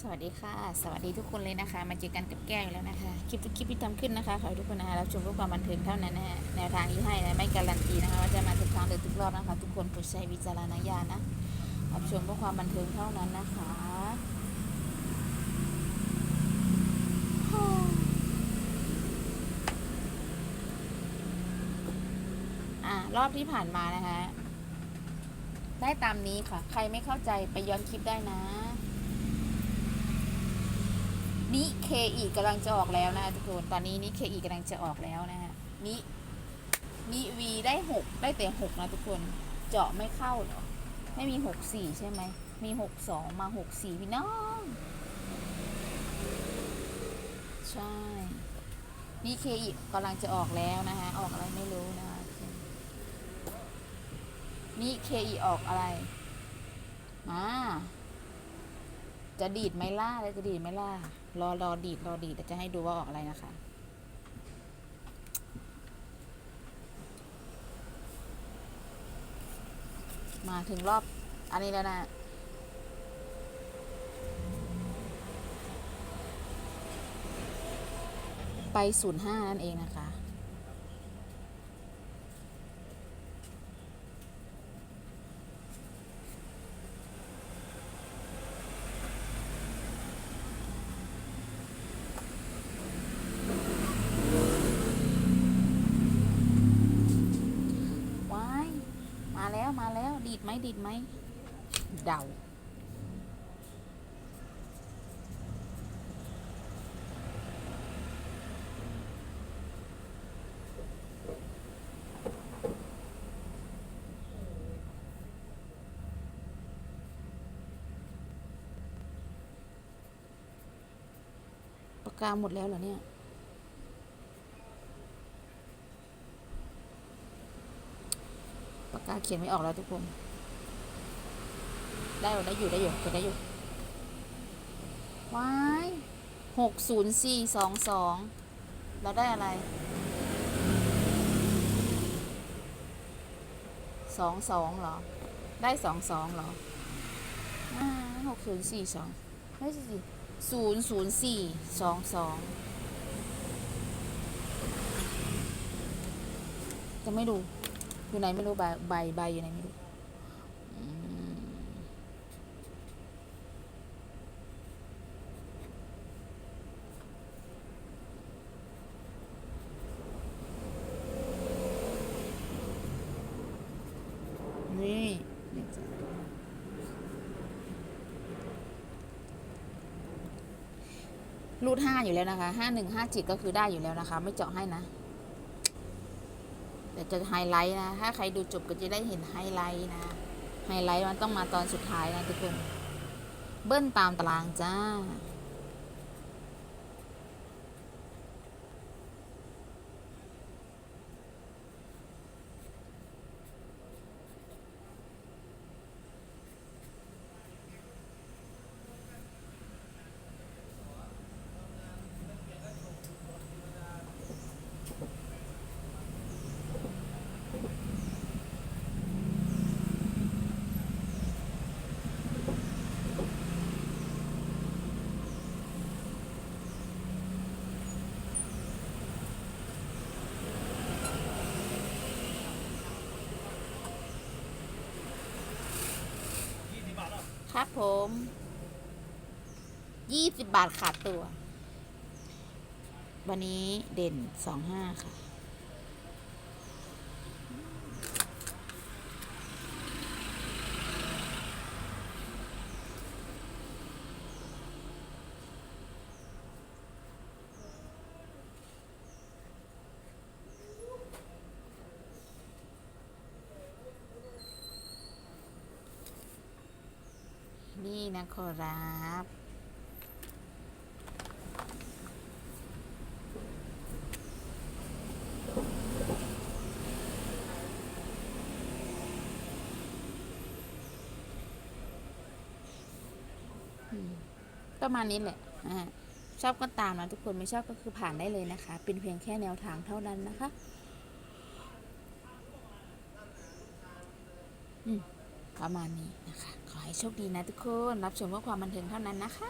สวัสดีค่ะ สวัสดีทุกคนเลยนะคะ มาเจอกันกับแก้วอีกแล้วนะคะ คลิปทุกคลิปที่ทำขึ้นนะคะขอให้ทุกคนนะคะรับชมเพื่อความบันเทิงเท่านั้นนะฮะแนวทางที่ให้นะไม่การันตีนะคะว่าจะมาทุกครั้งหรือทุกรอบนะคะ ทุกคนโปรดใช้วิจารณญาณนะรับชมเพื่อความบันเทิงเท่านั้นนะคะอะรอบที่ผ่านมานะคะ ได้ตามนี้ค่ะ ใครไม่เข้าใจไปย้อนคลิปได้นะ นิเคอีกำลังจะออกแล้วนะทุกคนตอนนี้นิเคอีกำลังจะออกแล้วนะฮะนินิวีได้หกได้แต่หกนะทุกคนเจาะไม่เข้าเหรอไม่มีหกสี่ใช่ไหมมีหกสองมาหกสี่พี่น้องใช่นิเคอีกำลังจะออกแล้วนะคะออกอะไรไม่รู้นะคะนิเคอีออกอะไรอ่าจะดีดไหมล่ะแล้วจะดีดไหมล่ะ รอรอดีดรอดีดเดี๋ยวจะให้ดูว่าออกอะไรนะคะ มาถึงรอบอันนี้แล้วนะไปศูนย์ห้านั่นเองนะคะ ว้าย มาแล้วมาแล้ว ดีดไหมดีดไหมเดาปากกาหมดแล้วเหรอเนี่ยปากกาเขียนไม่ออกแล้วทุกคน ได้อยู่ได้อยู่ได้อยู่เขียนได้อยู่ว้ายหกศูนย์สี่สองสองเราได้อะไรสองสองเหรอ ได้สองสองเหรอหกศูนย์สี่สองไม่ใช่สิศูนย์ศูนย์สี่สองสองจะไม่ดู อยู่ไหนไม่รู้ใบใบใบอยู่ไหนไม่รู้อืมนี่นี่จ้ะ รูดห้าอยู่แล้วนะคะห้าหนึ่งห้าจิตก็คือได้อยู่แล้วนะคะ ไม่เจาะให้นะแต่จะไฮไลท์นะ ถ้าใครดูจบก็จะได้เห็นไฮไลท์นะ ไฮไลท์มันต้องมาตอนสุดท้ายนะทุกคน เบิ้ลตามตารางจ้า ครับผมยี่สิบบาทขาดตัว วันนี้เด่นสองห้าค่ะ นี่นะขอรับอืมประมาณนี้แหละอชอบก็ตามนะทุกคนไม่ชอบก็คือผ่านได้เลยนะคะ เป็นเพียงแค่แนวทางเท่านั้นนะคะ อืม ประมาณนี้นะคะ ขอให้โชคดีนะทุกคน รับชมเพื่อความบันเทิงเท่านั้นนะคะ